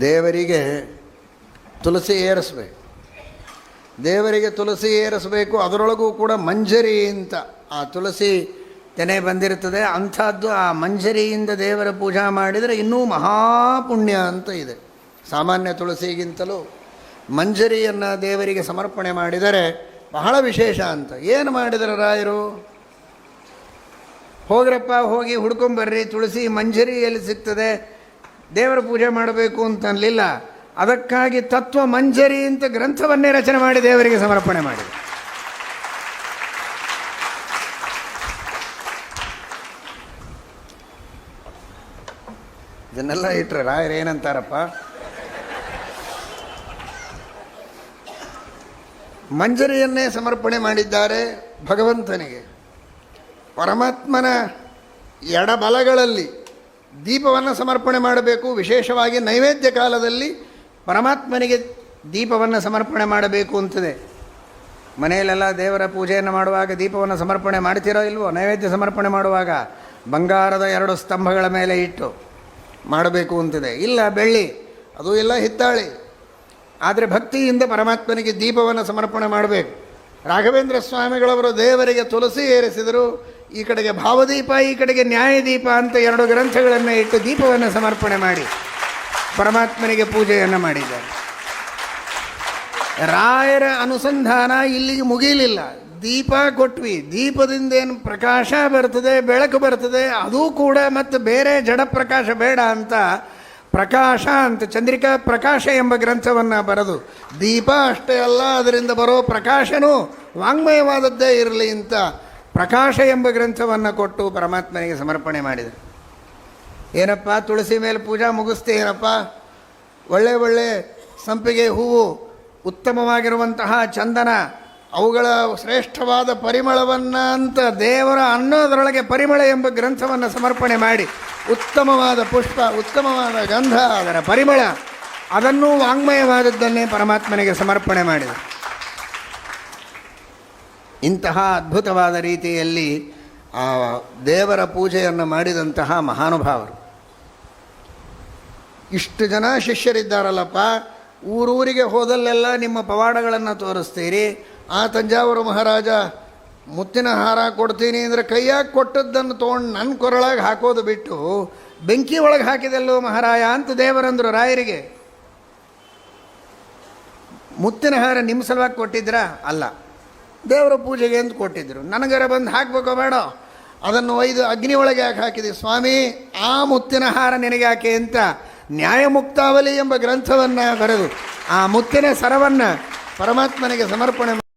ದೇವರಿಗೆ ತುಳಸಿ ಏರಿಸ್ಬೇಕು. ದೇವರಿಗೆ ತುಳಸಿ ಏರಿಸಬೇಕು, ಅದರೊಳಗೂ ಕೂಡ ಮಂಜರಿ ಅಂತ ಆ ತುಳಸಿ ತೆನೆ ಬಂದಿರ್ತದೆ ಅಂಥದ್ದು ಆ ಮಂಜರಿಯಿಂದ ದೇವರ ಪೂಜಾ ಮಾಡಿದರೆ ಇನ್ನೂ ಮಹಾಪುಣ್ಯ ಅಂತ ಇದೆ. ಸಾಮಾನ್ಯ ತುಳಸಿಗಿಂತಲೂ ಮಂಜರಿಯನ್ನು ದೇವರಿಗೆ ಸಮರ್ಪಣೆ ಮಾಡಿದರೆ ಬಹಳ ವಿಶೇಷ ಅಂತ. ಏನು ಮಾಡಿದರೆ ರಾಯರು? ಹೋಗ್ರಪ್ಪ, ಹೋಗಿ ಹುಡ್ಕೊಂಬರ್ರಿ ತುಳಸಿ ಮಂಜರಿ ಎಲ್ಲಿ ಸಿಗ್ತದೆ. ದೇವರ ಪೂಜೆ ಮಾಡಬೇಕು ಅಂತ ಅನ್ಲಿಲ್ಲ. ಅದಕ್ಕಾಗಿ ತತ್ವ ಮಂಜರಿ ಅಂತ ಗ್ರಂಥವನ್ನೇ ರಚನೆ ಮಾಡಿ ದೇವರಿಗೆ ಸಮರ್ಪಣೆ ಮಾಡಿ ಇದನ್ನೆಲ್ಲ ಇಟ್ರೆ ರಾಯರು ಏನಂತಾರಪ್ಪ? ಮಂಜರಿಯನ್ನೇ ಸಮರ್ಪಣೆ ಮಾಡಿದ್ದಾರೆ ಭಗವಂತನಿಗೆ. ಪರಮಾತ್ಮನ ಎಡಬಲಗಳಲ್ಲಿ ದೀಪವನ್ನು ಸಮರ್ಪಣೆ ಮಾಡಬೇಕು. ವಿಶೇಷವಾಗಿ ನೈವೇದ್ಯ ಕಾಲದಲ್ಲಿ ಪರಮಾತ್ಮನಿಗೆ ದೀಪವನ್ನು ಸಮರ್ಪಣೆ ಮಾಡಬೇಕು ಅಂತದೆ. ಮನೆಯಲ್ಲೆಲ್ಲ ದೇವರ ಪೂಜೆಯನ್ನು ಮಾಡುವಾಗ ದೀಪವನ್ನು ಸಮರ್ಪಣೆ ಮಾಡ್ತೀರೋ ಇಲ್ವೋ? ನೈವೇದ್ಯ ಸಮರ್ಪಣೆ ಮಾಡುವಾಗ ಬಂಗಾರದ ಎರಡು ಸ್ತಂಭಗಳ ಮೇಲೆ ಇಟ್ಟು ಮಾಡಬೇಕು ಅಂತಿದೆ. ಇಲ್ಲ, ಬೆಳ್ಳಿ. ಅದು ಇಲ್ಲ ಹಿತ್ತಾಳಿ. ಆದರೆ ಭಕ್ತಿಯಿಂದ ಪರಮಾತ್ಮನಿಗೆ ದೀಪವನ್ನು ಸಮರ್ಪಣೆ ಮಾಡಬೇಕು. ರಾಘವೇಂದ್ರ ಸ್ವಾಮಿಗಳವರು ದೇವರಿಗೆ ತುಳಸಿ ಏರಿಸಿದರು. ಈ ಕಡೆಗೆ ಭಾವದೀಪ, ಈ ಕಡೆಗೆ ನ್ಯಾಯದೀಪ ಅಂತ ಎರಡು ಗ್ರಂಥಗಳನ್ನು ಇಟ್ಟು ದೀಪವನ್ನು ಸಮರ್ಪಣೆ ಮಾಡಿ ಪರಮಾತ್ಮನಿಗೆ ಪೂಜೆಯನ್ನು ಮಾಡಿದ್ದಾರೆ. ರಾಯರ ಅನುಸಂಧಾನ ಇಲ್ಲಿಗೆ ಮುಗಿಲಿಲ್ಲ ದೀಪ ಕೊಟ್ವಿ. ದೀಪದಿಂದ ಏನು ಪ್ರಕಾಶ ಬರ್ತದೆ, ಬೆಳಕು ಬರ್ತದೆ, ಅದು ಕೂಡ ಮತ್ತು ಬೇರೆ ಜಡ ಪ್ರಕಾಶ ಬೇಡ ಅಂತ ಪ್ರಕಾಶ ಅಂತ, ಚಂದ್ರಿಕಾ ಪ್ರಕಾಶ ಎಂಬ ಗ್ರಂಥವನ್ನು ಬರೆದು, ದೀಪ ಅಷ್ಟೇ ಅಲ್ಲ, ಅದರಿಂದ ಬರೋ ಪ್ರಕಾಶನೂ ವಾಂಗ್ಮಯವಾದದ್ದೇ ಇರಲಿ ಅಂತ ಪ್ರಕಾಶ ಎಂಬ ಗ್ರಂಥವನ್ನು ಕೊಟ್ಟು ಪರಮಾತ್ಮನಿಗೆ ಸಮರ್ಪಣೆ ಮಾಡಿದರು. ಏನಪ್ಪ ತುಳಸಿ ಮೇಲೆ ಪೂಜಾ ಮುಗಿಸ್ತೇನಪ್ಪ ಒಳ್ಳೆ ಒಳ್ಳೆ ಸಂಪಿಗೆ ಹೂವು, ಉತ್ತಮವಾಗಿರುವಂತಹ ಚಂದನ, ಅವುಗಳ ಶ್ರೇಷ್ಠವಾದ ಪರಿಮಳವನ್ನು ಅಂತ ದೇವರ ಅನ್ನೋದರೊಳಗೆ ಪರಿಮಳ ಎಂಬ ಗ್ರಂಥವನ್ನು ಸಮರ್ಪಣೆ ಮಾಡಿ, ಉತ್ತಮವಾದ ಪುಷ್ಪ, ಉತ್ತಮವಾದ ಗಂಧ, ಅದರ ಪರಿಮಳ, ಅದನ್ನೂ ವಾಂಗ್ಮಯವಾದದ್ದನ್ನೇ ಪರಮಾತ್ಮನಿಗೆ ಸಮರ್ಪಣೆ ಮಾಡಿದ ಇಂತಹ ಅದ್ಭುತವಾದ ರೀತಿಯಲ್ಲಿ ಆ ದೇವರ ಪೂಜೆಯನ್ನು ಮಾಡಿದಂತಹ ಮಹಾನುಭಾವರು. ಇಷ್ಟು ಜನ ಶಿಷ್ಯರಿದ್ದಾರಲ್ಲಪ್ಪ, ಊರೂರಿಗೆ ಹೋದಲ್ಲೆಲ್ಲ ನಿಮ್ಮ ಪವಾಡಗಳನ್ನು ತೋರಿಸ್ತೀರಿ, ಆ ತಂಜಾವೂರು ಮಹಾರಾಜ ಮುತ್ತಿನ ಹಾರ ಕೊಡ್ತೀನಿ ಅಂದರೆ ಕೈಯಾಗ ಕೊಟ್ಟದ್ದನ್ನು ತೊಗೊಂಡು ನನ್ನ ಕೊರಳಾಗಿ ಹಾಕೋದು ಬಿಟ್ಟು ಬೆಂಕಿ ಒಳಗೆ ಹಾಕಿದೆಲ್ಲೋ ಮಹಾರಾಯ ಅಂತ ದೇವರಂದರು ರಾಯರಿಗೆ. ಮುತ್ತಿನ ಹಾರ ನಿಮ್ಮ ಸಲುವಾಗಿ ಕೊಟ್ಟಿದ್ರಾ? ಅಲ್ಲ. ದೇವರ ಪೂಜೆಗೆ ಅಂತ ಕೊಟ್ಟಿದ್ರು. ನನಗರ ಬಂದು ಹಾಕ್ಬೇಕೋ ಬೇಡ. ಅದನ್ನು ಒಯ್ದು ಅಗ್ನಿ ಒಳಗೆ ಯಾಕೆ ಹಾಕಿದೆ. ಸ್ವಾಮಿ, ಆ ಮುತ್ತಿನ ಹಾರ ನಿನಗ್ಯಾಕೆ ಅಂತ ನ್ಯಾಯಮುಕ್ತಾವಲಿ ಎಂಬ ಗ್ರಂಥವನ್ನು ಬರೆದು, ಆ ಮುತ್ತಿನ ಸರವನ್ನು ಪರಮಾತ್ಮನಿಗೆ ಸಮರ್ಪಣೆ